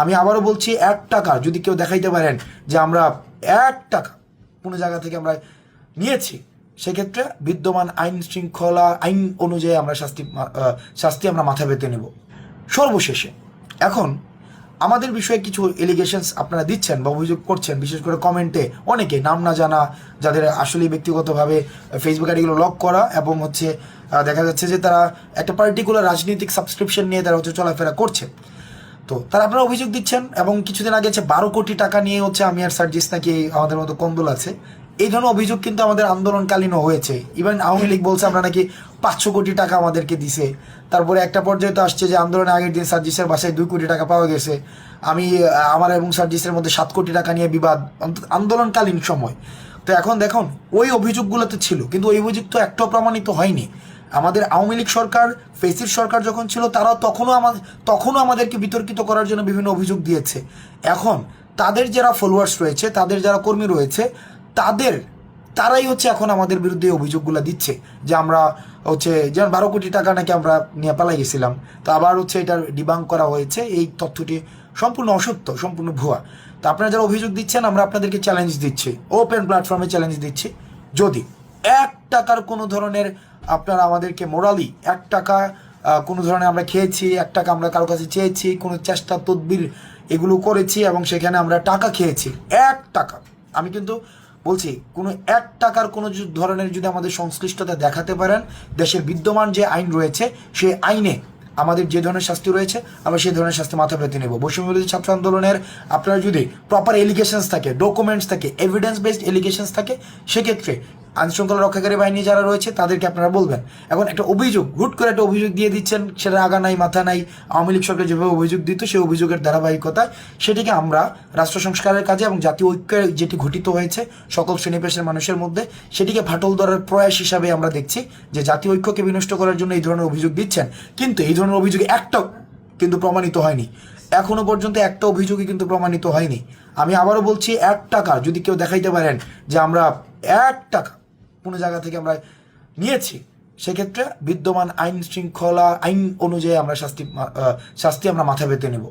আমি আবারও বলছি, এক টাকা, যদি কেউ দেখাইতে পারেন যে আমরা এক টাকা কোনো জায়গা থেকে আমরা নিয়েছি, সেক্ষেত্রে বিদ্যমান আইন শৃঙ্খলা, আইন অনুযায়ী আমরা শাস্তি শাস্তি আমরা মাথা পেতে নেব। সর্বশেষে, এখন আমাদের বিষয়ে কিছু এলিগেশনস আপনারা দিচ্ছেন বা অভিযোগ করছেন, বিশেষ করে কমেন্টে অনেকে নাম না জানা, যাদের আসলে ব্যক্তিগতভাবে ফেসবুক আইডিগুলো লক করা এবং হচ্ছে দেখা যাচ্ছে যে তারা একটা পার্টিকুলার রাজনৈতিক সাবস্ক্রিপশন নিয়ে তারা হচ্ছে চলাফেরা করছে। তো তারা আপনারা অভিযোগ দিচ্ছেন এবং কিছুদিন আগে হচ্ছে বারো কোটি টাকা নিয়ে হচ্ছে আমি আর সার্জিস নাকি আমাদের মতো কন্দল আছে, এই ধরনের অভিযোগ কিন্তু আমাদের আন্দোলনকালীনও হয়েছে। ইভেন আওয়ামী লীগ বলছে আমরা নাকি পাঁচশো কোটি টাকা আমাদেরকে দিছে। তারপরে একটা পর্যায়ে তো আসছে যে আন্দোলনের আগের দিন সার্জিসের বাসায় দুই কোটি টাকা পাওয়া গেছে। আমি আমার এবং সার্জিসের মধ্যে সাত কোটি টাকা নিয়ে বিবাদ আন্দোলনকালীন সময়। তো এখন দেখুন, ওই অভিযোগগুলো তো ছিল, কিন্তু ওই অভিযোগ তো একটাও প্রমাণিত হয়নি। আমাদের আওয়ামী লীগ সরকার, ফেসির সরকার যখন ছিল তারা তখনও আমাদের তখনও আমাদেরকে বিতর্কিত করার জন্য বিভিন্ন অভিযোগ দিয়েছে। এখন তাদের যারা ফলোয়ার্স রয়েছে, তাদের যারা কর্মী রয়েছে, তাদের, তারাই হচ্ছে এখন আমাদের বিরুদ্ধে অভিযোগগুলো দিচ্ছে যে আমরা হচ্ছে, যেমন বারো কোটি টাকা নাকি আমরা নিয়ে পালাই গেছিলাম। তো আবার হচ্ছে এটা ডিবাং করা হয়েছে। এই তথ্যটি সম্পূর্ণ অসত্য, সম্পূর্ণ ভুয়া। তো আপনারা যারা অভিযোগ দিচ্ছেন, আমরা আপনাদেরকে চ্যালেঞ্জ দিচ্ছি। ওপেন প্ল্যাটফর্মে চ্যালেঞ্জ দিচ্ছি। যদি এক টাকার কোনো ধরনের আপনারা আমাদেরকে মোরালি এক টাকা কোনো ধরনের আমরা খেয়েছি, এক টাকা আমরা কারও কাছে চেয়েছি, কোনো চেষ্টা, তদবির এগুলো করেছি এবং সেখানে আমরা টাকা খেয়েছি। এক টাকা। আমি কিন্তু বলছি, কোনো এক টাকার কোনো ধরনের যদি আমাদের সংশ্লিষ্টতা দেখাতে পারেন, দেশের বিদ্যমান যে আইন রয়েছে, সেই আইনে আমাদের যে ধরনের শাস্তি রয়েছে, আমরা সেই ধরনের শাস্তি মাথা পেতে নেব। বৈষম্য বিরোধী ছাত্র আন্দোলনের আপনার যদি প্রপার এলিগেশনস থাকে ডকুমেন্টস থাকে এভিডেন্স বেসড এলিগেশনস থাকে, সেক্ষেত্রে আইনশৃঙ্খলা রক্ষাকারী বাহিনী যারা রয়েছে, তাদেরকে আপনারা বলবেন। এখন একটা অভিযোগ, হুট করে একটা অভিযোগ দিয়ে দিচ্ছেন সেটা আগা নাই, মাথা নাই, আওয়ামী লীগ সরকার যেভাবে অভিযোগ দিত, সেই অভিযোগের ধারাবাহিকতায় সেটিকে আমরা রাষ্ট্র সংস্কারের কাজে এবং জাতীয় ঐক্যের যেটি ঘটিত হয়েছে, সকল শ্রেণি পেশার মানুষের মধ্যে, সেটিকে ফাটল ধরার প্রয়াস হিসাবে আমরা দেখছি যে জাতীয় ঐক্যকে বিনষ্ট করার জন্য এই ধরনের অভিযোগ দিচ্ছেন। কিন্তু এই ধরনের অভিযোগ একটাও কিন্তু প্রমাণিত হয়নি। এখনও পর্যন্ত একটা অভিযোগই কিন্তু প্রমাণিত হয়নি। আমি আবারও বলছি, এক টাকা, যদি কেউ দেখাইতে পারেন যে আমরা এক টাকা কোনো জায়গা থেকে আমরা নিয়েছি। সেক্ষেত্রে বিদ্যমান আইন শৃঙ্খলা, আইন অনুযায়ী আমরা শাস্তি শাস্তি আমরা মাথা পেতে নেব।